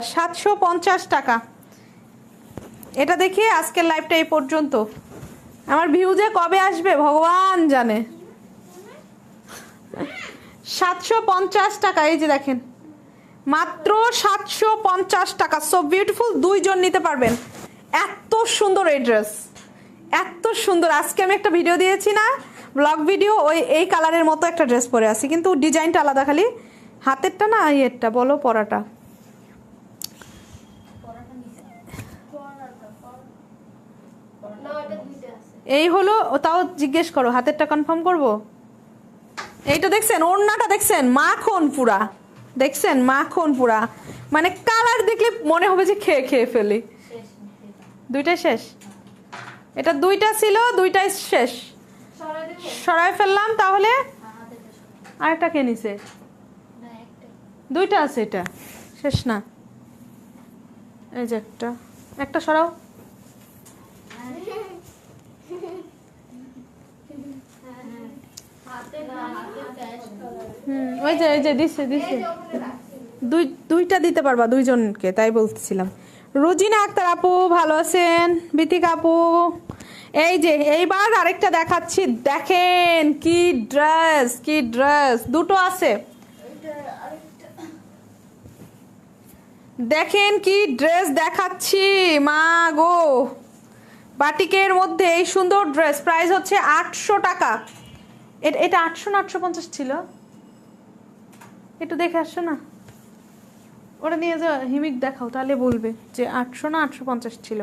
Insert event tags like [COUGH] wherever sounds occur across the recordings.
সাতশো পঞ্চাশ টাকা। এটা দেখি আজকের লাইভটা এই পর্যন্ত। আমার ভিউ যে কবে আসবে, ভগবান জানে। সাতশো পঞ্চাশ টাকা, এই যে দেখেন। মাত্র সাতশো পঞ্চাশ টাকা। সো বিউটিফুল দুইজন নিতে পারবেন। এত সুন্দর এই ড্রেস এত সুন্দর। আজকে আমি একটা ভিডিও দিয়েছি না ব্লগ ভিডিও ওই, এই কালারের মতো একটা ড্রেস পরে আছি। কিন্তু ডিজাইনটা আলাদা খালি। হাতেরটা না, ইয়েরটা, বলো পরাটা। এই হলো তাও জিজ্ঞেস করো হাতেরটা কনফার্ম করব? এইটা দেখছেন ওড়নাটা দেখছেন মাখন পুরা। দেখছেন মাখন পুরা। মানে কালার দেখলে মনে হবে যে খেয়ে খেয়ে ফেলি। দুইটাই শেষ? এটা দুইটা ছিল দুইটাই শেষ। সরাই ফেললাম তাহলে আরেকটা কে নিছে? দুইটা আছে এটা শেষ না। এই যে একটা। একটা সরাও। ওই যে ওই যে, দিছে দিছে। দুই, দুইটা দিতে পারবা দুইজনকে, তাই বলতেছিলাম। রোজিনা আক্তার আপু, ভালো আছেন? আপু। এই যে, এইবার আরেকটা দেখাচ্ছি। দেখেন, কি ড্রেস কি ড্রেস। দুটো আছে। দেখেন কি ড্রেস দেখাচ্ছি। মা গো। বাটিকের মধ্যে এই সুন্দর ড্রেস, প্রাইস হচ্ছে আটশো টাকা। এটা আটশো না আটশো পঞ্চাশ ছিল? একটু দেখে আসছো না। ওটা নিয়ে যা হিমিক দেখাও, তাহলে বলবে যে আটশো না আটশো পঞ্চাশ ছিল।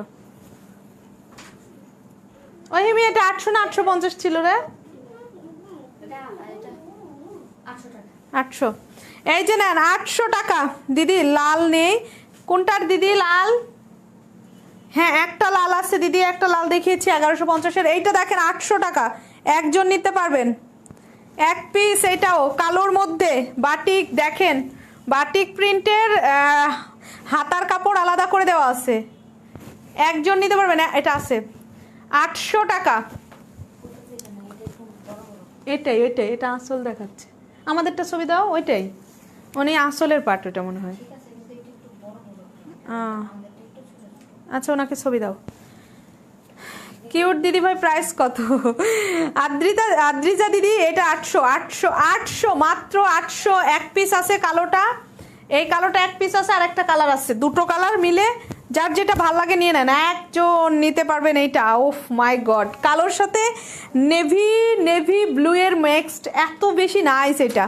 ওই হিমি, এটা আটশো না আটশো পঞ্চাশ ছিল রে? আটশো। এই যে নেন, আটশো টাকা। দিদি, লাল নেই। কোনটার দিদি, লাল? হ্যাঁ একটা লাল আছে দিদি একটা লাল দেখিয়েছি এগারোশো পঞ্চাশের। এইটা দেখেন আটশো টাকা। একজন নিতে পারবেন। এক পিস এইটাও কালোর মধ্যে। বাটিক দেখেন বাটিক প্রিন্টের হাতার কাপড় আলাদা করে দেওয়া আছে। একজন নিতে পারবেন এটা আছে। আটশো টাকা। এটাই এটাই এটা আসল দেখাচ্ছে। আমাদেরটা ছবি দাও ওইটাই। উনি আসলের পার্ট ওটা মনে হয়। আহ, আচ্ছা ওনাকে ছবি দাও। কিউট দিদি ভাই প্রাইস কত? আদ্রিতা আদ্রিজা দিদি, এটা আটশো আটশো আটশো, মাত্র আটশো, এক পিস আছে কালোটা। এই কালোটা এক পিস আছে আর একটা কালার আছে। দুটো কালার মিলে যার যেটা ভালো লাগে নিয়ে নেন। একজন নিতে পারবেন এইটা। ওফ মাই গড কালোর সাথে নেভি নেভি ব্লু এর মিক্সড এত বেশি নাইস এটা।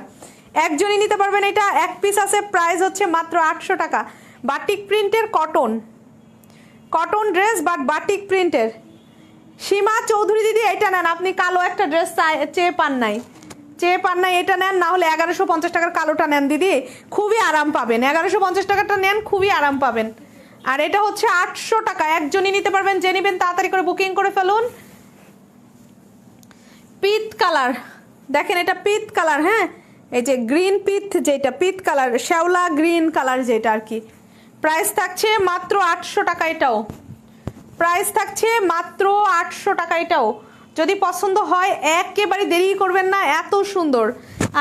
একজনই নিতে পারবেন এটা। এক পিস আছে প্রাইস হচ্ছে মাত্র আটশো টাকা। বাটিক প্রিন্টের cotton cotton dress but batik প্রিন্টের সীমা চৌধুরী দিদি, এটা নেন। আপনি কালো একটা ড্রেস চেয়ে পান নাই। চেয়ে পান নাই, এটা নেন, না হলে এগারোশো পঞ্চাশ টাকার কালোটা নেন দিদি। খুবই আরাম পাবেন। এগারোশো পঞ্চাশ টাকাটা নেন, খুবই আরাম পাবেন। আর এটা হচ্ছে আটশো টাকা। একজনই নিতে পারবেন, যে নেবেন তাড়াতাড়ি করে বুকিং করে ফেলুন। পিত কালার। দেখেন এটা পিত কালার হ্যাঁ? এই যে গ্রিন পিত যেটা, পিত কালার, শ্যাওলা গ্রিন কালার যেটা আর কি। প্রাইস থাকছে মাত্র আটশো টাকা এটাও। প্রাইস থাকছে মাত্র আটশো টাকা এটাও। যদি পছন্দ হয়, একেবারে দেরি করবেন না, এত সুন্দর।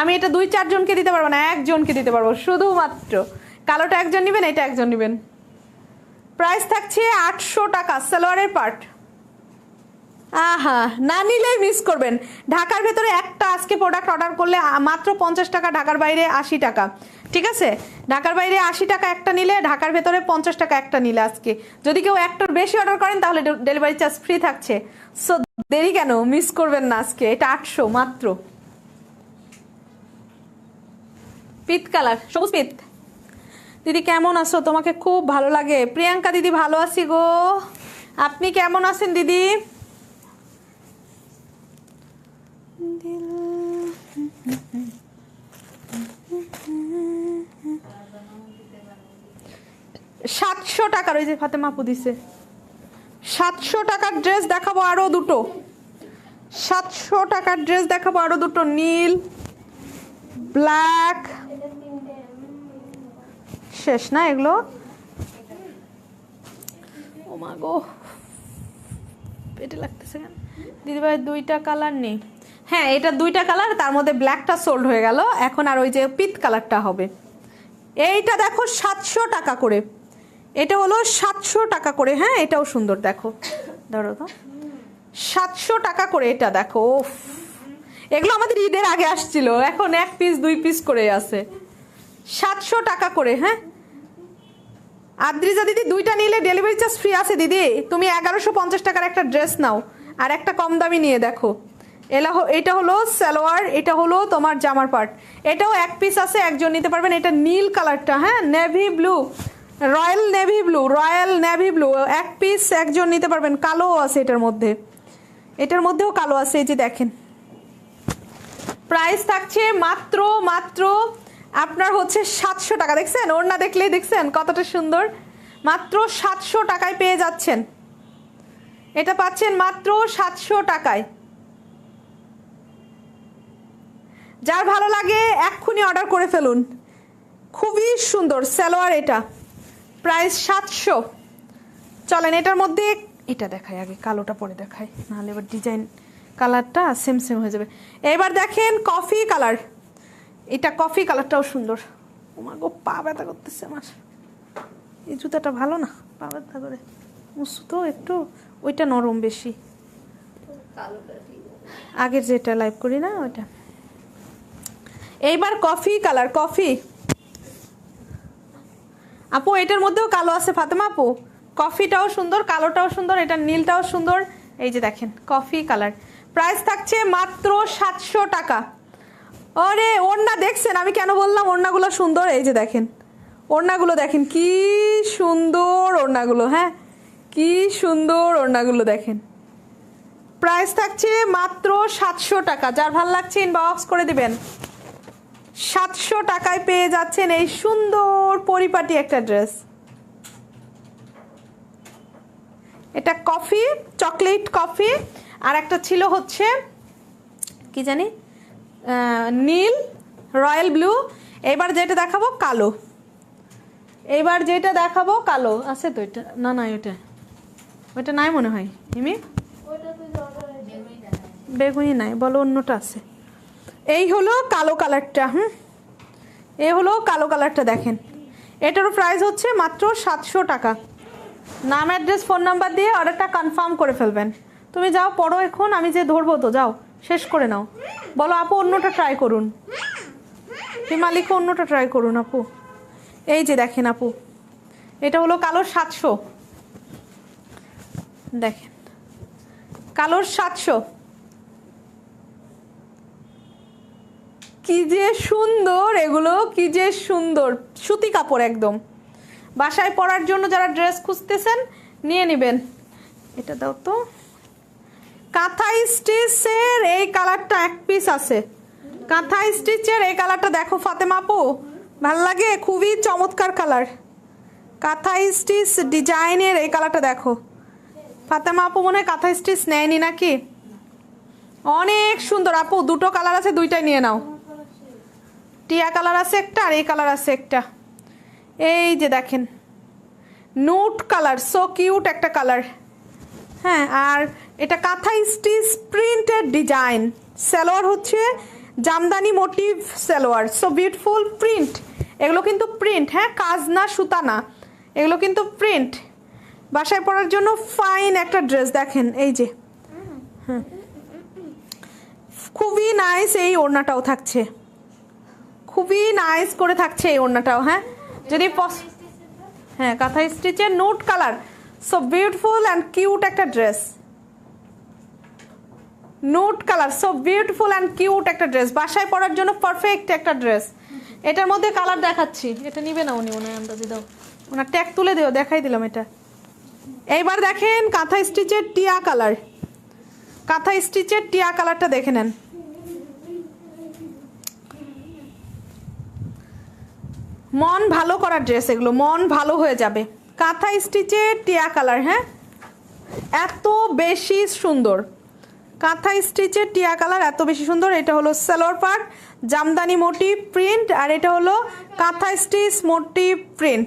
আমি এটা দুই চারজনকে দিতে পারব না, একজনকে দিতে পারব, শুধুমাত্র। কালোটা একজন নেবেন, এটা একজন নেবেন। প্রাইস থাকছে আটশো টাকা, সালোয়ারের পার্ট আহা, না নিলেই মিস করবেন। ঢাকার ভেতরে একটা আজকে প্রোডাক্ট অর্ডার করলে মাত্র পঞ্চাশ টাকা, ঢাকার বাইরে আশি টাকা। ঠিক আছে? ঢাকার বাইরে আশি টাকা একটা নিলে, ঢাকার ভেতরে পঞ্চাশ টাকা একটা নিলে আজকে। যদি কেউ একটার বেশি অর্ডার করেন, তাহলে ডেলিভারি চার্জ ফ্রি থাকছে। সো দেরি কেন? মিস করবেন না আজকে। এটা আটশো মাত্র। পিত কালার, সবুজ পিত। দিদি, কেমন আছো? তোমাকে খুব ভালো লাগে। প্রিয়াঙ্কা দিদি, ভালো আছি গো। আপনি কেমন আছেন দিদি? সাতশো টাকার, ওই যে ফাতেমা আপু দিছে। সাতশো টাকার ড্রেস দেখাবো আরও দুটো। সাতশো টাকার ড্রেস দেখাবো আরও দুটো, নীল ব্ল্যাক শেষ না এগুলো? ও মা গো। পেটে লাগতেছে কেন? দিদিভাই, দুইটা কালার নেই হ্যাঁ এটা দুইটা কালার, তার মধ্যে ব্ল্যাকটা সোল্ড হয়ে গেল। এখন আর ওই যে পিত কালারটা হবে। এইটা দেখো সাতশো টাকা করে। এটা হলো সাতশো টাকা করে হ্যাঁ এটাও সুন্দর, দেখো। ধরো তো। সাতশো টাকা করে এটা, দেখো এগুলো আমাদের ঈদের আগে আসছিল, এখন এক পিস দুই পিস করে আছে। সাতশো টাকা করে হ্যাঁ। আদ্রিজা দিদি, দুইটা নিলে ডেলিভারি চার্জ ফ্রি আছে, দিদি। তুমি এগারোশো পঞ্চাশ টাকার একটা ড্রেস নাও, আর একটা কম দামি নিয়ে দেখো। এলা এটা হলো সালোয়ার, এটা হলো তোমার জামার পার্ট এটাও এক পিস আছে, একজন নিতে পারবেন, এটা নীল কালারটা হ্যাঁ navy blue royal navy blue, royal navy blue, এক পিস একজন নিতে পারবেন, কালোও আছে এটার মধ্যে। এটার মধ্যেও কালো আছে, এই যে দেখেন। প্রাইস থাকছে মাত্র মাত্র আপনার হচ্ছে সাতশো টাকা। দেখছেন? ওর না দেখলেই দেখছেন কতটা সুন্দর। মাত্র সাতশো টাকায় পেয়ে যাচ্ছেন। এটা পাচ্ছেন মাত্র সাতশো টাকায়। যার ভালো লাগে এক্ষুনি অর্ডার করে ফেলুন। খুবই সুন্দর, সালোয়ার এটা। প্রাইস সাতশো। চলেন, এটার মধ্যে এটা দেখাই, আগে কালোটা পরে দেখাই, নাহলে এবার ডিজাইন কালারটা সেম সেম হয়ে যাবে। এবার দেখেন কফি কালার এটা কফি কালারটাও সুন্দর। ওমা গো, পা ব্যথা করতেছে আমার। এই জুতাটা ভালো না, পা ব্যথা করে। উঁচু তো একটু, ওইটা নরম বেশি। আগের যেটা লাইভ করি না, ওইটা। এইবার কফি কালার কফি আপু, এটার মধ্যেও কালো আছে ফাতেমা আপু। কফিটাও সুন্দর, কালোটাও সুন্দর এটা নীলটাও সুন্দর। এই যে দেখেন, কফি কালার। প্রাইস থাকছে মাত্র সাতশো টাকা। ওরে ওড়না দেখছেন? আমি কেন বললাম ওড়নাগুলো সুন্দর? এই যে দেখেন, ওড়নাগুলো দেখেন, কি সুন্দর ওড়নাগুলো হ্যাঁ? কি সুন্দর ওড়নাগুলো দেখেন। প্রাইস থাকছে মাত্র সাতশো টাকা। যার ভালো লাগছে ইনবক্স করে দিবেন। সাতশো টাকায় পেয়ে যাচ্ছেন এই সুন্দর পরিপাটি একটা ড্রেস। এটা কফি চকলেট কফি আর একটা ছিল হচ্ছে কি জানি নীল রয়্যাল ব্লু এবার যেটা দেখাবো কালো। এবার যেটা দেখাবো কালো। আছে তো এটা? না না ওটা ওটা নাই মনে হয়। হিমি বেগুনি নাই। বলো অন্যটা আছে। এই হলো কালো কালারটা, হুম? এ হলো কালো কালারটা দেখেন। এটারও প্রাইস হচ্ছে মাত্র সাতশো টাকা। নাম অ্যাড্রেস ফোন নাম্বার দিয়ে অর্ডারটা কনফার্ম করে ফেলবেন। তুমি যাও, পড়ো এখন, আমি যে ধরবো তো, যাও, শেষ করে নাও। বলো, আপু, অন্যটা ট্রাই করুন। হিমালিকে অন্যটা ট্রাই করুন, আপু। এই যে দেখেন, আপু, এটা হলো কালোর সাতশো। দেখেন, কালোর সাতশো। কি যে সুন্দর, এগুলো কি যে সুন্দর। সুতি কাপড় একদম। বাসায় পরার জন্য যারা ড্রেস খুঁজতেছেন, নিয়ে নেবেন। এটা দাও তো। কাঁথা স্টিচের এই কালারটা এক পিস আছে। কাঁথা স্টিচের এই কালারটা দেখো ফাতেমা আপু। ভালো লাগে, খুবই চমৎকার কালার। কাঁথা স্টিচ ডিজাইনের এই কালারটা দেখো। ফাতেমা আপু মনে হয় কাঁথা স্টিচ নেয়নি নাকি? অনেক সুন্দর। আপু, দুটো কালার আছে, দুইটাই নিয়ে নাও। টিয়া কালার আছে একটা আর এই কালার আছে একটা। এই যে দেখেন, নোট কালার সো কিউট একটা কালার। হ্যাঁ আর এটা kantha stitch printed design. Salwar হচ্ছে Jamdani motif salwar so beautiful print এগুলো কিন্তু প্রিন্ট হ্যাঁ কাজ না, সুতা না। এগুলো কিন্তু প্রিন্ট বাসায় পরার জন্য ফাইন একটা ড্রেস দেখেন, এই যে। হ্যাঁ খুবই নাইস এই ওড়নাটাও থাকছে। খুবই নাইস করে থাকছে এই ওড়নাটাও হ্যাঁ? যদি হ্যাঁ কাঁথা স্টিচের nude colour so beautiful and cute একটা dress nude colour so beautiful and cute একটা ড্রেস বাসায় পরার জন্য পারফেক্ট একটা ড্রেস এটার মধ্যে কালার দেখাচ্ছি। এটা নিবে না উনি উনি আন্দাজি দাও। ওনার ট্যাগ তুলে দিও, দেখাই দিলাম এটা। এইবার দেখেন কাঁথা স্টিচের টিয়া কালার কাঁথা স্টিচের টিয়া কালারটা দেখে নেন। মন ভালো করার ড্রেস এগুলো, মন ভালো হয়ে যাবে। কাঁথা স্টিচের টিয়া কালার হ্যাঁ? এত বেশি সুন্দর। কাঁথা স্টিচের টিয়া কালার এত বেশি সুন্দর, এটা হলো salwar part Jamdani motif print, আর এটা হলো কাঁথা স্টিচ মোটিভ প্রিন্ট।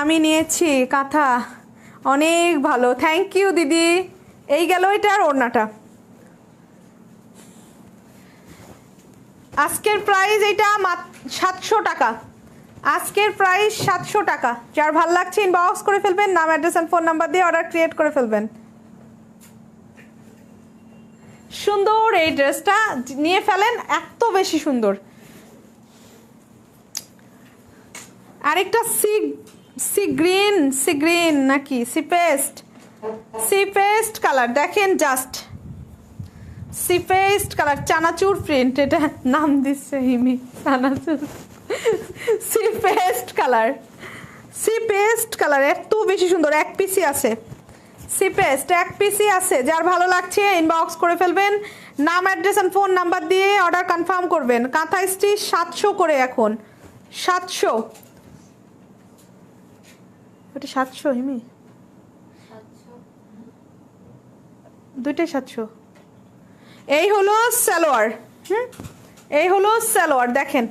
আমি নিয়েছি কাঁথা, অনেক ভালো। থ্যাংক ইউ দিদি। এই গেল এটা আর ওড়নাটা। আজকের প্রাইস এটা সাতশো টাকা। আজকের প্রাইস সাতশো টাকা। যার ভালো লাগছে ইনবক্স করে ফেলবেন, নাম অ্যাড্রেস অ্যান্ড ফোন নাম্বার দিয়ে অর্ডার ক্রিয়েট করে ফেলবেন। সুন্দর এই ড্রেসটা নিয়ে ফেলেন, এত বেশি সুন্দর। আরেকটা sea sea green sea green নাকি, sea paste sea paste colour. দেখেন জাস্ট সি পেস্ট কালার চানাচুর প্রিন্ট এটা নাম দিচ্ছে হিমি চানাচুর sea paste colour sea paste colour এত বেশি সুন্দর এক পিসি আছে। সি পেস্ট এক পিসি আছে। যার ভালো লাগছে ইনবক্স করে ফেলবেন। নাম অ্যাড্রেস অ্যান্ড ফোন নাম্বার দিয়ে অর্ডার কনফার্ম করবেন। কাঁথা স্টিচ সাতশো করে এখন। সাতশো। ওটা সাতশো হিমি? দুইটাই সাতশো। এই হলো সালোয়ার, হুম? এই হলো সালোয়ার, দেখেন।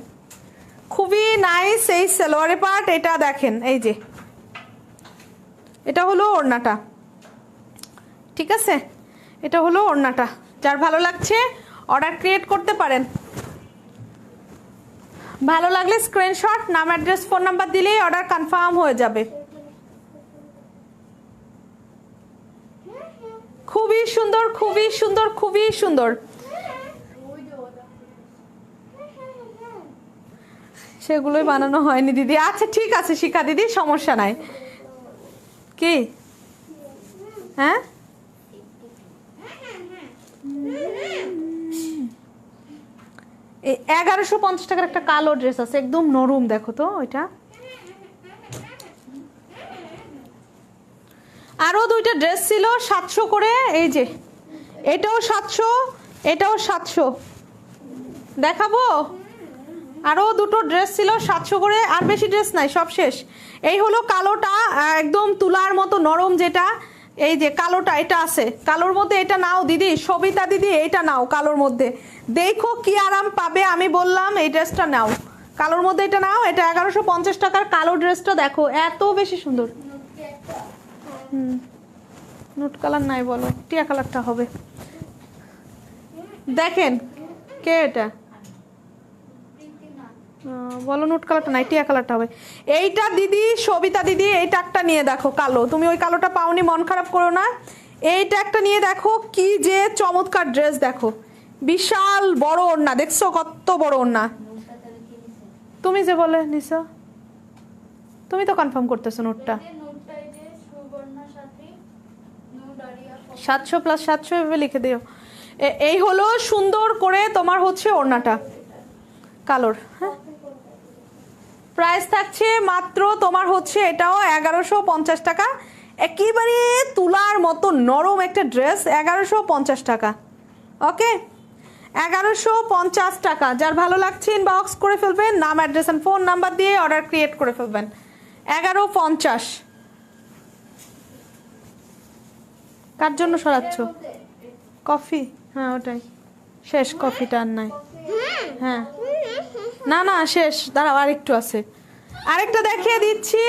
খুবই নাইস এই সালোয়ারের পার্ট এটা দেখেন, এই যে। এটা হলো ওড়নাটা, ঠিক আছে? এটা হলো ওড়নাটা, যার ভালো লাগছে অর্ডার ক্রিয়েট করতে পারেন। ভালো লাগলে স্ক্রিনশট নাম অ্যাড্রেস ফোন নাম্বার দিলেই অর্ডার কনফার্ম হয়ে যাবে। খুবই সুন্দর খুবই সুন্দর খুবই সুন্দর। সেগুলোই বানানো হয়নি, দিদি। আচ্ছা ঠিক আছে, শিখা দিদি, সমস্যা নাই। কি? হ্যাঁ? এগারোশো পঞ্চাশ টাকার একটা কালো ড্রেস আছে, একদম নরম, দেখো তো, ওইটা। আরও দুইটা ড্রেস ছিল, সাতশো করে, এই যে, এটাও সাতশো এটাও সাতশো। দেখাবো? আরও দুটো ড্রেস ছিল, সাতশো করে, আর বেশি ড্রেস নাই, সব শেষ। এই হলো কালোটা একদম তুলার মতো নরম যেটা, এই যে কালোটা, এটা আছে। কালোর মধ্যে এটা নাও, দিদি, সবিতা দিদি, এটা নাও কালোর মধ্যে। দেখো কি আরাম পাবে, আমি বললাম, এই ড্রেসটা নাও। কালোর মধ্যে এটা নাও, এটা এগারোশো পঞ্চাশ টাকার কালো ড্রেসটা দেখো, এত বেশি সুন্দর। হুম। নোট কালার নাই বলো, টিয়া কালারটা হবে। দেখেন, কে এটা? বলো নোট কালারটা নাই, টিয়া কালারটা হবে। এইটা দিদি, সবিতা দিদি এইটা একটা নিয়ে দেখো, কালো। তুমি ওই কালোটা পাওনি, মন খারাপ করো না। এইটা একটা নিয়ে দেখো, কি যে চমৎকার ড্রেস দেখো। বিশাল বড় ওড়না, দেখছ কত বড় ওড়না? তুমি যে বলে নিছো, তুমি তো কনফার্ম করতেছো নোটটা। সাতশো প্লাস সাতশো এভাবে লিখে দিও। এই হলো সুন্দর করে তোমার হচ্ছে ওড়নাটা, কালোর হ্যাঁ? প্রাইস থাকছে মাত্র তোমার হচ্ছে এটাও এগারোশো পঞ্চাশ টাকা। একেবারে তুলার মতো নরম একটা ড্রেস এগারোশো পঞ্চাশ টাকা। ওকে? এগারোশো পঞ্চাশ টাকা। যার ভালো লাগছে ইনবক্স করে ফেলবেন, নাম অ্যাড্রেস অ্যান্ড ফোন নাম্বার দিয়ে অর্ডার ক্রিয়েট করে ফেলবেন। এগারো পঞ্চাশ। কার জন্য সরাচ্ছ? কফি? হ্যাঁ ওটাই। শেষ, কফিটা আর নাই। হ্যাঁ। না না, শেষ। দাঁড়াও, আরেকটু আছে। আরেকটা দেখিয়ে দিচ্ছি।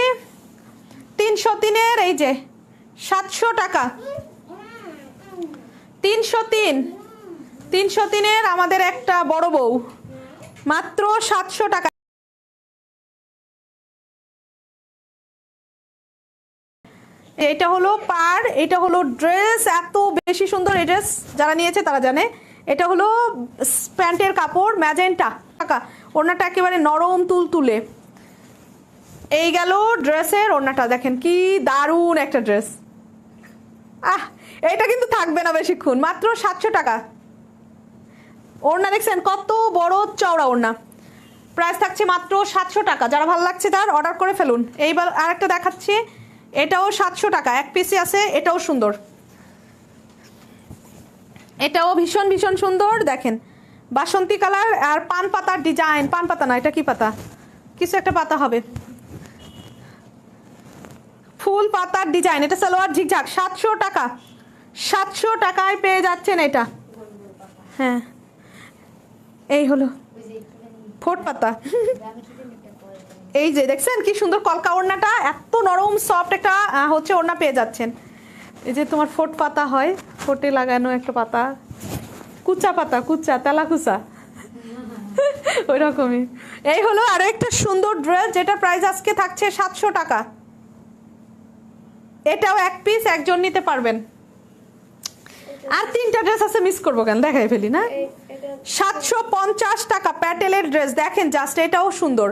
তিনশো তিনের, এই যে, সাতশো টাকা। তিনশো তিন। তিনশো তিনের আমাদের একটা বড় বউ। মাত্র সাতশো টাকা। এটা হলো পার এটা হলো ড্রেস, এত বেশি সুন্দর এই ড্রেস যারা নিয়েছে তারা জানে। এটা হলো প্যান্টের কাপড়, ম্যাজেন্টা টাকা ওড়নাটা একেবারে নরম তুল তুলে এই গেল ড্রেসের ওড়নাটা, দেখেন কি দারুণ একটা ড্রেস। আহ এটা কিন্তু থাকবে না বেশিক্ষণ, মাত্র সাতশো টাকা। ওড়না দেখছেন, কত বড় চওড়া ওড়না। প্রাইস থাকছে মাত্র সাতশো টাকা, যারা ভালো লাগছে তার অর্ডার করে ফেলুন। এইবার আরেকটা দেখাচ্ছি। এটাও সাতশো টাকা, এক পিসি আছে, এটাও সুন্দর। এটাও ভীষণ ভীষণ সুন্দর, দেখেন। বাসন্তী কালার আর পান পাতার ডিজাইন, পান পাতা না, এটা কি পাতা? কিছু একটা পাতা হবে। ফুল পাতার ডিজাইন, এটা সালোয়ার ঝিকঝাক, সাতশো টাকা। সাতশো টাকায় পেয়ে যাচ্ছেন এটা। হ্যাঁ। এই হলো। ফোট পাতা। [LAUGHS] এই যে দেখছেন কি সুন্দর কলকা ওড়নাটা এত নরম সফট একটা হচ্ছে ওড়না পেয়ে যাচ্ছেন। এই যে তোমার ফোট পাতা হয় ফোটে লাগানো একটা পাতা। কুচা পাতা কুচা তেলা কুচা [LAUGHS] ওই রকমই এই হলো আরও একটা সুন্দর ড্রেস যেটা প্রাইস আজকে থাকছে সাতশো টাকা। এটাও এক পিস একজন নিতে পারবেন। আর তিনটা ড্রেস আছে মিস করব কেন? দেখাই ফেলি না? সাতশো পঞ্চাশ টাকা প্যাটেলের ড্রেস দেখেন জাস্ট এটাও সুন্দর।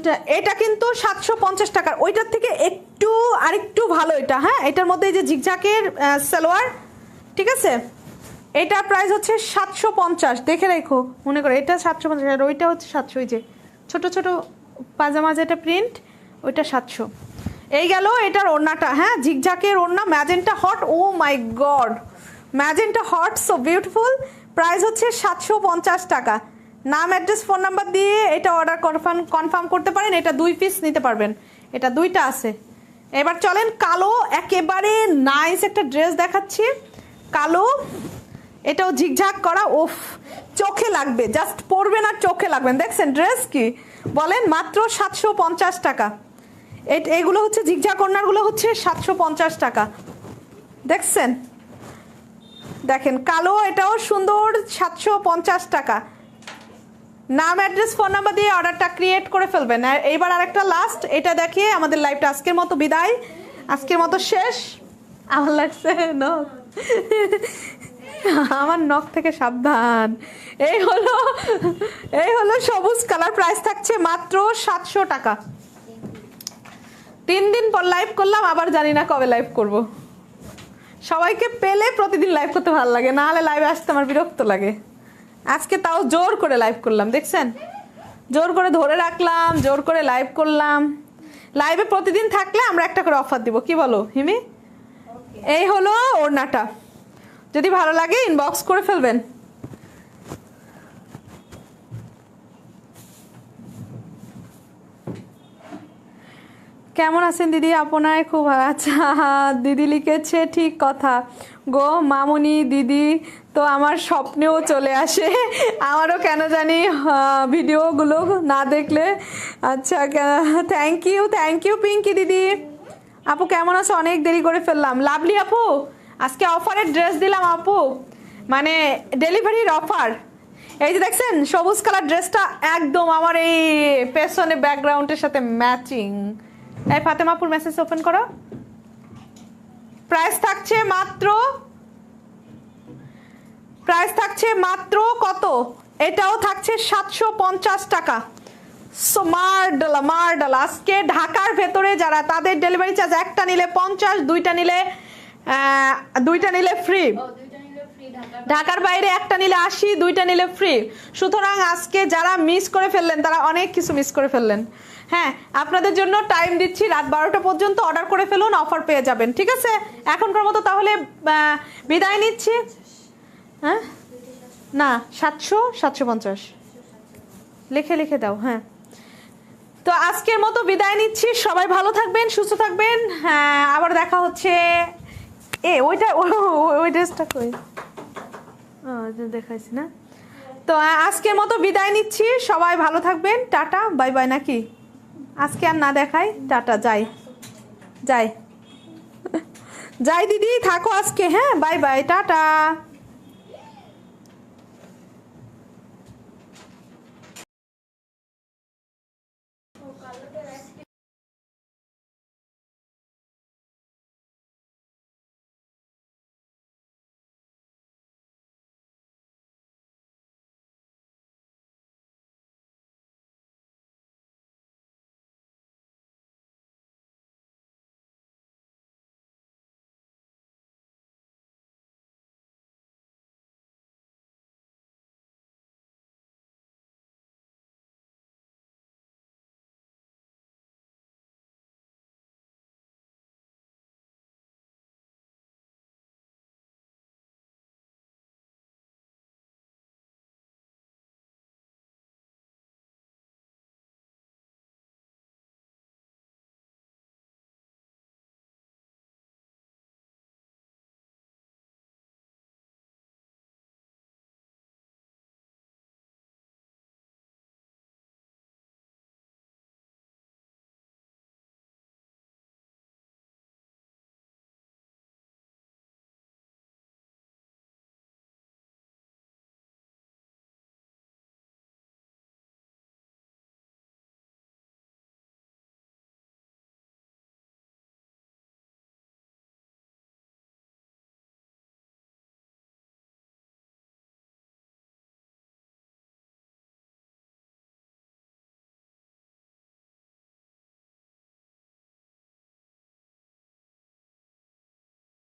এটা এটা কিন্তু সাতশো পঞ্চাশ টাকার। ওইটার থেকে একটু, আরেকটু ভালো এটা হ্যাঁ? এটার মধ্যে এই যে ঝিকঝাকের সালোয়ার, ঠিক আছে? এটা প্রাইস হচ্ছে সাতশো পঞ্চাশ, দেখে রেখো, মনে করো, এটা সাতশো পঞ্চাশ, আর ওইটা হচ্ছে সাতশো ওই যে ছোট ছোট পাজামা যেটা প্রিন্ট ওইটা সাতশো। এই গেল এটার ওড়নাটা হ্যাঁ? ঝিকঝাকের ওড়না, magenta hot oh my god magenta hot so beautiful price হচ্ছে সাতশো পঞ্চাশ টাকা। নাম অ্যাড্রেস ফোন নাম্বার দিয়ে এটা অর্ডার কনফার্ম কনফার্ম করতে পারেন। এটা দুই পিস নিতে পারবেন। এটা দুইটা আছে। এবার চলেন কালো, একেবারে নাইস একটা ড্রেস দেখাচ্ছি। কালো, এটাও ঝিকঝাক করা ওফ চোখে লাগবে জাস্ট পরবেন আর চোখে লাগবেন দেখছেন ড্রেস কি? বলেন মাত্র সাতশো পঞ্চাশ টাকা। এগুলো হচ্ছে ঝিকঝাক কর্নারগুলো হচ্ছে সাতশো পঞ্চাশ টাকা। দেখছেন? দেখেন, কালো এটাও সুন্দর, সাতশো পঞ্চাশ টাকা। নাম অ্যাড্রেস ফোন নাম্বার দিয়ে অর্ডারটা ক্রিয়েট করে ফেলবেন। আর এইবার আরেকটা লাস্ট এটা দেখিয়ে আমাদের লাইভটা আজকের মতো বিদায়। আজকের মতো শেষ। আমার লাগছে নখ। আমার নখ থেকে সাবধান। এই হলো এই হলো সবুজ কালার প্রাইস থাকছে মাত্র সাতশো টাকা। তিন দিন পর লাইভ করলাম, আবার জানি না কবে লাইভ করব। সবাইকে পেলে প্রতিদিন লাইভ করতে ভালো লাগে, না হলে লাইভে আসতে আমার বিরক্ত লাগে। আজকে তাও জোর করে লাইভ করলাম দেখছেন? জোর করে ধরে রাখলাম জোর করে লাইভ করলাম। লাইভে প্রতিদিন থাকলে আমরা একটা করে অফার দিব কি বলো হিমি? এই হলো ওড়নাটা। যদি ভালো লাগে ইনবক্স করে ফেলবেন। কেমন আছেন দিদি? আপনায় খুব আচ্ছা। দিদি লিখেছে ঠিক কথা। গো মামুনি দিদি তো আমার স্বপ্নেও চলে আসে। আমারও কেন জানি ভিডিওগুলো না দেখলে। আচ্ছা thank you thank you Pinky দিদি। আপু, কেমন আছো? অনেক দেরি করে ফেললাম। লাভলি আপু। আজকে অফারের ড্রেস দিলাম, আপু। মানে ডেলিভারির অফার এই যে দেখছেন, সবুজ কালার ড্রেসটা একদম আমার এই পেছনে ব্যাকগ্রাউন্ডের সাথে ম্যাচিং এই ফাতেমাপুর মেসেজ ওপেন করো। প্রাইস থাকছে মাত্র প্রাইস থাকছে মাত্র কত? এটাও থাকছে সাতশো পঞ্চাশ টাকা। সো মারডালা মারডালা আজকে ঢাকার ভেতরে যারা তাদের ডেলিভারি চার্জ একটা নিলে পঞ্চাশ দুইটা নিলে দুইটা নিলে ফ্রি ঢাকার বাইরে। একটা নিলে আশি দুইটা নিলে ফ্রি সুতরাং আজকে যারা মিস করে ফেললেন তারা অনেক কিছু মিস করে ফেললেন। হ্যাঁ আপনাদের জন্য টাইম দিচ্ছি। রাত বারোটা পর্যন্ত অর্ডার করে ফেলুন অফার পেয়ে যাবেন। ঠিক আছে? এখনকার মতো তাহলে বিদায় নিচ্ছি। হ্যাঁ? না, সাতশো সাতশো পঞ্চাশ। লিখে লিখে দাও হ্যাঁ। তো আজকের মতো বিদায় নিচ্ছি। সবাই ভালো থাকবেন, সুস্থ থাকবেন। হ্যাঁ আবার দেখা হচ্ছে। এ, ওইটা ওই ড্রেসটা কই? দেখাইছি না। তো আজকের মতো বিদায় নিচ্ছি। সবাই ভালো থাকবেন। টাটা, বাই বাই নাকি? আজকে আর না দেখাই। টাটা, যাই। যাই। যাই দিদি, থাকো আজকে হ্যাঁ বাই বাই, টাটা।